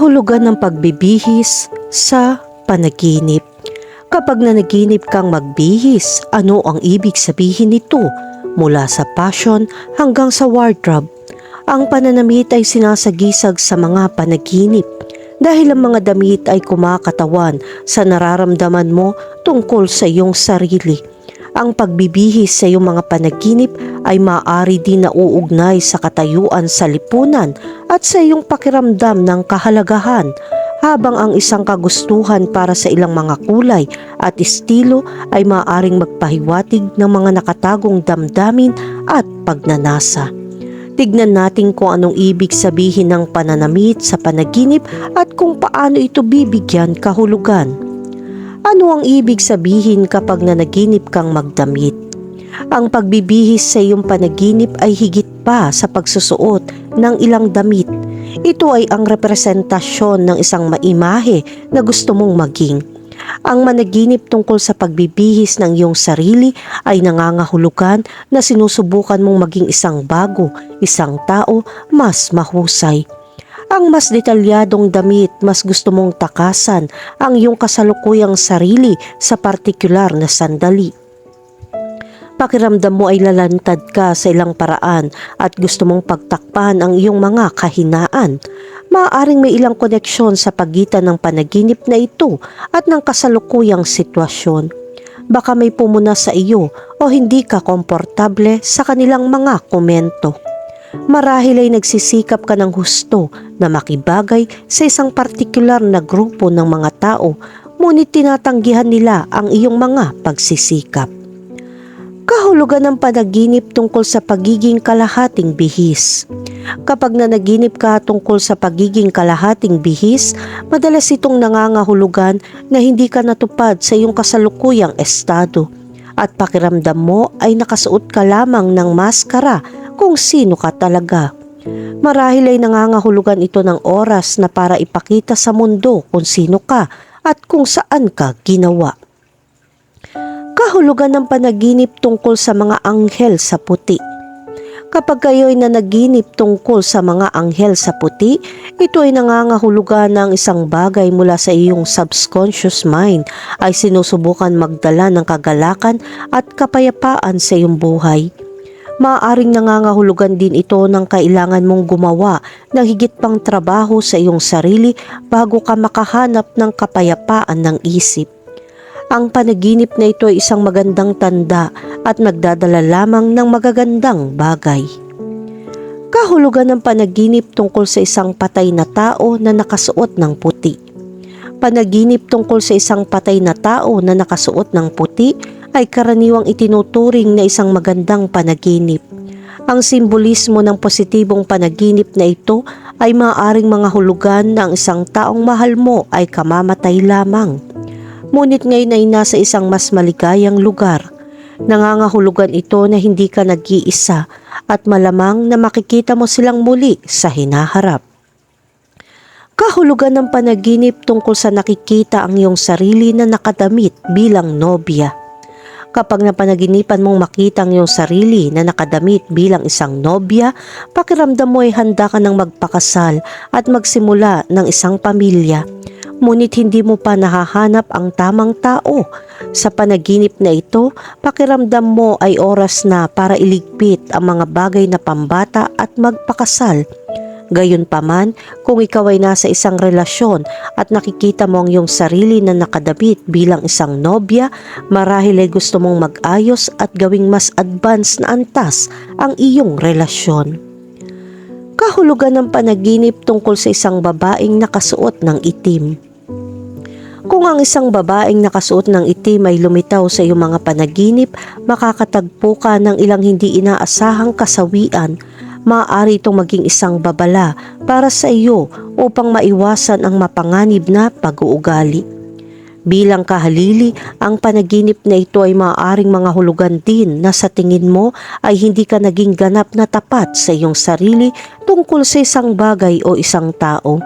Kahulugan ng pagbibihis sa panaginip. Kapag nanaginip kang magbihis, ano ang ibig sabihin nito? Mula sa passion hanggang sa wardrobe. Ang pananamit ay sinasagisag sa mga panaginip dahil ang mga damit ay kumakatawan sa nararamdaman mo tungkol sa iyong sarili. Ang pagbibihis sa iyong mga panaginip ay maaari din na uugnay sa katayuan sa lipunan at sa iyong pakiramdam ng kahalagahan habang ang isang kagustuhan para sa ilang mga kulay at estilo ay maaaring magpahiwatig ng mga nakatagong damdamin at pagnanasa. Tignan natin kung anong ibig sabihin ng pananamit sa panaginip at kung paano ito bibigyan kahulugan. Ano ang ibig sabihin kapag nanaginip kang magdamit? Ang pagbibihis sa iyong panaginip ay higit pa sa pagsusuot ng ilang damit. Ito ay ang representasyon ng isang maimahe na gusto mong maging. Ang managinip tungkol sa pagbibihis ng iyong sarili ay nangangahulugan na sinusubukan mong maging isang bago, isang tao mas mahusay. Ang mas detalyadong damit, mas gusto mong takasan ang iyong kasalukuyang sarili sa partikular na sandali pakiramdam mo ay lalantad ka sa ilang paraan at gusto mong pagtakpan ang iyong mga kahinaan. Maaaring may ilang koneksyon sa pagitan ng panaginip na ito at ng kasalukuyang sitwasyon. Baka may pumuna sa iyo o hindi ka komportable sa kanilang mga komento. Marahil ay nagsisikap ka ng husto na makibagay sa isang partikular na grupo ng mga tao ngunit tinatanggihan nila ang iyong mga pagsisikap kahulugan ng panaginip tungkol sa pagiging kalahating bihis. Kapag nanaginip ka tungkol sa pagiging kalahating bihis, madalas itong nangangahulugan na hindi ka natupad sa iyong kasalukuyang estado at pakiramdam mo ay nakasuot ka lamang ng maskara kung sino ka talaga. Marahil ay nangangahulugan ito ng oras na para ipakita sa mundo kung sino ka at kung saan ka ginawa kahulugan ng panaginip tungkol sa mga anghel sa puti. Kapag kayo'y nanaginip tungkol sa mga anghel sa puti, ito ay nangangahulugan ng isang bagay mula sa iyong subconscious mind ay sinusubukan magdala ng kagalakan at kapayapaan sa iyong buhay. Maaaring nangangahulugan din ito ng kailangan mong gumawa ng higit pang trabaho sa iyong sarili bago ka makahanap ng kapayapaan ng isip. Ang panaginip na ito ay isang magandang tanda at nagdadala lamang ng magagandang bagay. Kahulugan ng panaginip tungkol sa isang patay na tao na nakasuot ng puti. Panaginip tungkol sa isang patay na tao na nakasuot ng puti ay karaniwang itinuturing na isang magandang panaginip. Ang simbolismo ng positibong panaginip na ito ay maaaring mga hulugan ng isang taong mahal mo ay kamamatay lamang Ngunit ngayon ay nasa isang mas maligayang lugar. Nangangahulugan ito na hindi ka nag-iisa at malamang na makikita mo silang muli sa hinaharap. Kahulugan ng panaginip tungkol sa nakikita ang iyong sarili na nakadamit bilang nobya. Kapag napanaginipan mong makita ang iyong sarili na nakadamit bilang isang nobya, pakiramdam mo ay handa ka ng magpakasal at magsimula ng isang pamilya ngunit hindi mo pa nahahanap ang tamang tao. Sa panaginip na ito, pakiramdam mo ay oras na para iligpit ang mga bagay na pambata at magpakasal. Gayunpaman, kung ikaw ay nasa isang relasyon at nakikita mo ang iyong sarili na nakadabit bilang isang nobya, marahil ay gusto mong mag-ayos at gawing mas advance na antas ang iyong relasyon. Kahulugan ng panaginip tungkol sa isang babaeng nakasuot ng itim. Kung ang isang babaeng nakasuot ng itim ay lumitaw sa iyong mga panaginip, makakatagpo ka ng ilang hindi inaasahang kasawian. Maaari itong maging isang babala para sa iyo upang maiwasan ang mapanganib na pag-uugali. Bilang kahalili, ang panaginip na ito ay maaaring mga hulugan din na sa tingin mo ay hindi ka naging ganap na tapat sa iyong sarili tungkol sa isang bagay o isang tao.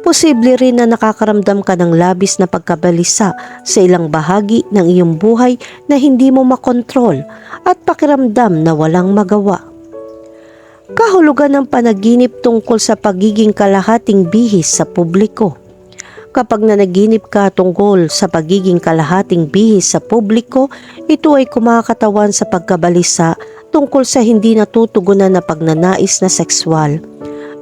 Posible rin na nakakaramdam ka ng labis na pagkabalisa sa ilang bahagi ng iyong buhay na hindi mo makontrol at pakiramdam na walang magawa. Kahulugan ng panaginip tungkol sa pagiging kalahating bihis sa publiko. Kapag nanaginip ka tungkol sa pagiging kalahating bihis sa publiko, ito ay kumakatawan sa pagkabalisa tungkol sa hindi natutugunan na pagnanais na sexual.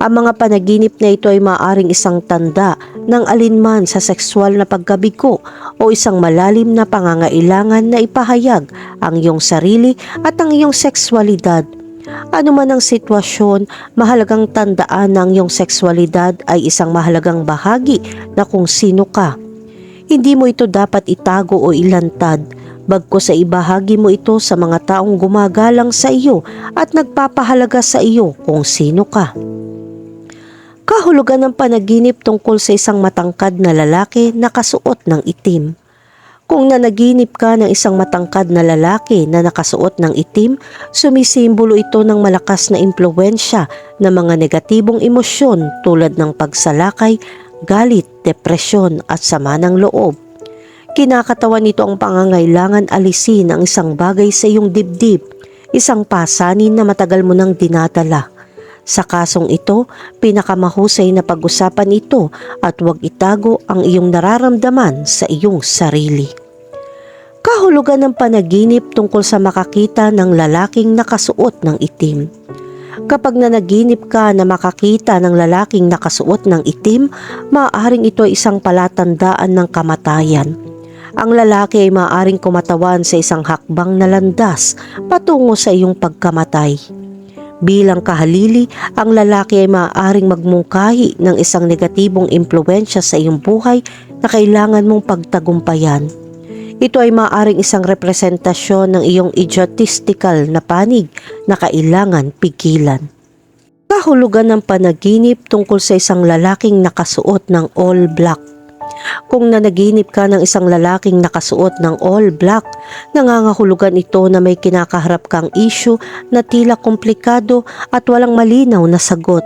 Ang mga panaginip na ito ay maaring isang tanda ng alinman sa sexual na pagkabigo o isang malalim na pangangailangan na ipahayag ang iyong sarili at ang iyong sexualidad. Ano man ang sitwasyon, mahalagang tandaan na iyong sexualidad ay isang mahalagang bahagi na kung sino ka. Hindi mo ito dapat itago o ilantad, bagko sa ibahagi mo ito sa mga taong gumagalang sa iyo at nagpapahalaga sa iyo kung sino ka. Kahulugan ng panaginip tungkol sa isang matangkad na lalaki na kasuot ng itim. Kung nanaginip ka ng isang matangkad na lalaki na nakasuot ng itim, sumisimbolo ito ng malakas na impluensya ng mga negatibong emosyon tulad ng pagsalakay, galit, depresyon at sama ng loob. Kinakatawan nito ang pangangailangan alisin ang isang bagay sa iyong dibdib, isang pasanin na matagal mo nang dinadala. Sa kasong ito, pinakamahusay na pag-usapan ito at huwag itago ang iyong nararamdaman sa iyong sarili. Kahulugan ng panaginip tungkol sa makakita ng lalaking nakasuot ng itim. Kapag nanaginip ka na makakita ng lalaking nakasuot ng itim, maaaring ito ay isang palatandaan ng kamatayan. Ang lalaki ay maaaring kumatawan sa isang hakbang na landas patungo sa iyong pagkamatay. Bilang kahalili, ang lalaki ay maaaring magmungkahi ng isang negatibong impluensya sa iyong buhay na kailangan mong pagtagumpayan. Ito ay maaaring isang representasyon ng iyong idiotistical na panig na kailangan pigilan. Kahulugan ng panaginip tungkol sa isang lalaking nakasuot ng all black kung nanaginip ka ng isang lalaking nakasuot ng all black, nangangahulugan ito na may kinakaharap kang issue na tila komplikado at walang malinaw na sagot.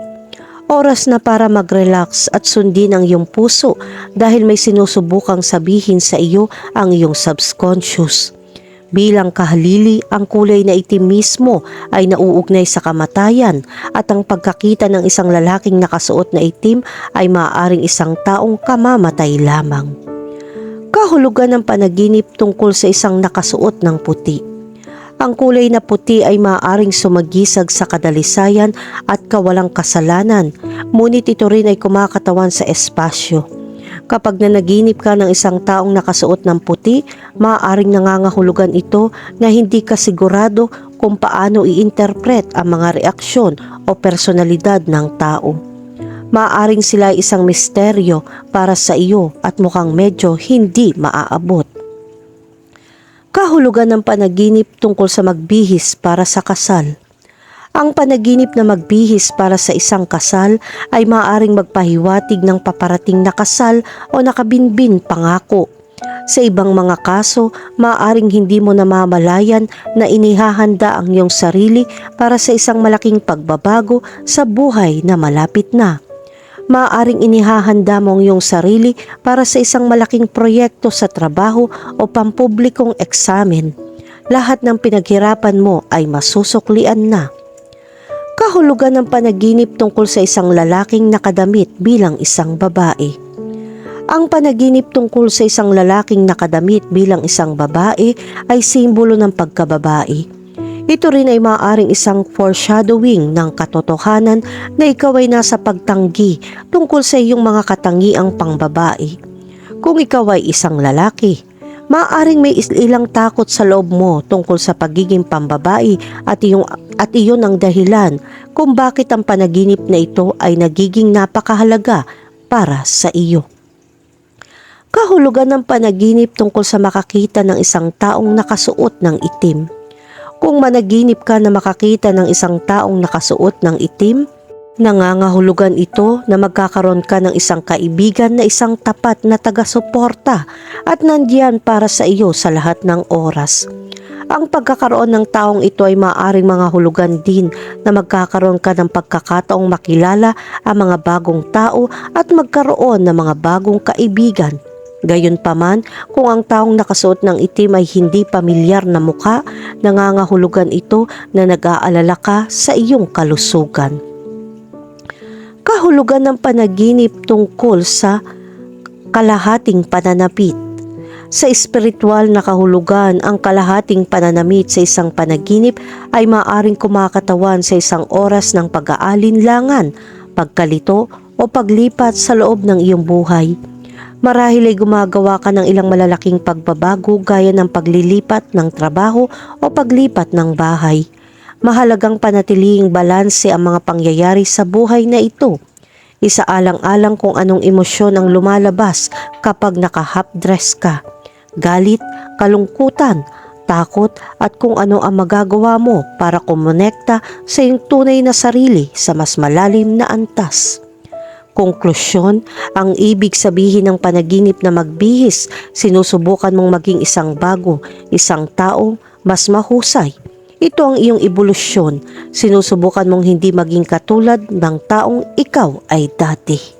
Oras na para mag-relax at sundin ang iyong puso dahil may sinusubukang sabihin sa iyo ang iyong subconscious. Bilang kahalili, ang kulay na itim mismo ay nauugnay sa kamatayan at ang pagkakita ng isang lalaking nakasuot na itim ay maaaring isang taong kamamatay lamang. Kahulugan ng panaginip tungkol sa isang nakasuot ng puti. Ang kulay na puti ay maaaring sumagisag sa kadalisayan at kawalang kasalanan, ngunit ito rin ay kumakatawan sa espasyo. Kapag nanaginip ka ng isang taong nakasuot ng puti, maaaring nangangahulugan ito na hindi ka sigurado kung paano i-interpret ang mga reaksyon o personalidad ng tao. Maaaring sila isang misteryo para sa iyo at mukhang medyo hindi maaabot. Kahulugan ng panaginip tungkol sa magbihis para sa kasal. Ang panaginip na magbihis para sa isang kasal ay maaaring magpahiwatig ng paparating na kasal o nakabinbin pangako. Sa ibang mga kaso, maaaring hindi mo namamalayan na inihahanda ang iyong sarili para sa isang malaking pagbabago sa buhay na malapit na. Maaaring inihahanda mo ang iyong sarili para sa isang malaking proyekto sa trabaho o pampublikong eksamen. Lahat ng pinaghirapan mo ay masusuklian na kahulugan ng panaginip tungkol sa isang lalaking nakadamit bilang isang babae. Ang panaginip tungkol sa isang lalaking nakadamit bilang isang babae ay simbolo ng pagkababae. Ito rin ay maaaring isang foreshadowing ng katotohanan na ikaw ay nasa pagtanggi tungkol sa iyong mga katangiang pangbabae. Kung ikaw ay isang lalaki, Maaring may ilang takot sa loob mo tungkol sa pagiging pambabae at, iyong, at iyon ang dahilan kung bakit ang panaginip na ito ay nagiging napakahalaga para sa iyo. Kahulugan ng panaginip tungkol sa makakita ng isang taong nakasuot ng itim. Kung managinip ka na makakita ng isang taong nakasuot ng itim, Nangangahulugan ito na magkakaroon ka ng isang kaibigan na isang tapat na taga-suporta at nandiyan para sa iyo sa lahat ng oras. Ang pagkakaroon ng taong ito ay maaaring mga hulugan din na magkakaroon ka ng pagkakataong makilala ang mga bagong tao at magkaroon ng mga bagong kaibigan Gayunpaman, kung ang taong nakasuot ng itim ay hindi pamilyar na muka, nangangahulugan ito na nag-aalala ka sa iyong kalusugan. Kahulugan ng panaginip tungkol sa kalahating pananapit. Sa espiritual na kahulugan, ang kalahating pananamit sa isang panaginip ay maaring kumakatawan sa isang oras ng pag-aalinlangan, pagkalito o paglipat sa loob ng iyong buhay. Marahil ay gumagawa ka ng ilang malalaking pagbabago gaya ng paglilipat ng trabaho o paglipat ng bahay. Mahalagang panatiling balanse ang mga pangyayari sa buhay na ito. Isaalang-alang kung anong emosyon ang lumalabas kapag naka-half dress ka. Galit, kalungkutan, takot at kung ano ang magagawa mo para kumonekta sa iyong tunay na sarili sa mas malalim na antas. Konklusyon, ang ibig sabihin ng panaginip na magbihis, sinusubukan mong maging isang bago, isang tao, mas mahusay. Ito ang iyong ebolusyon, sinusubukan mong hindi maging katulad ng taong ikaw ay dati.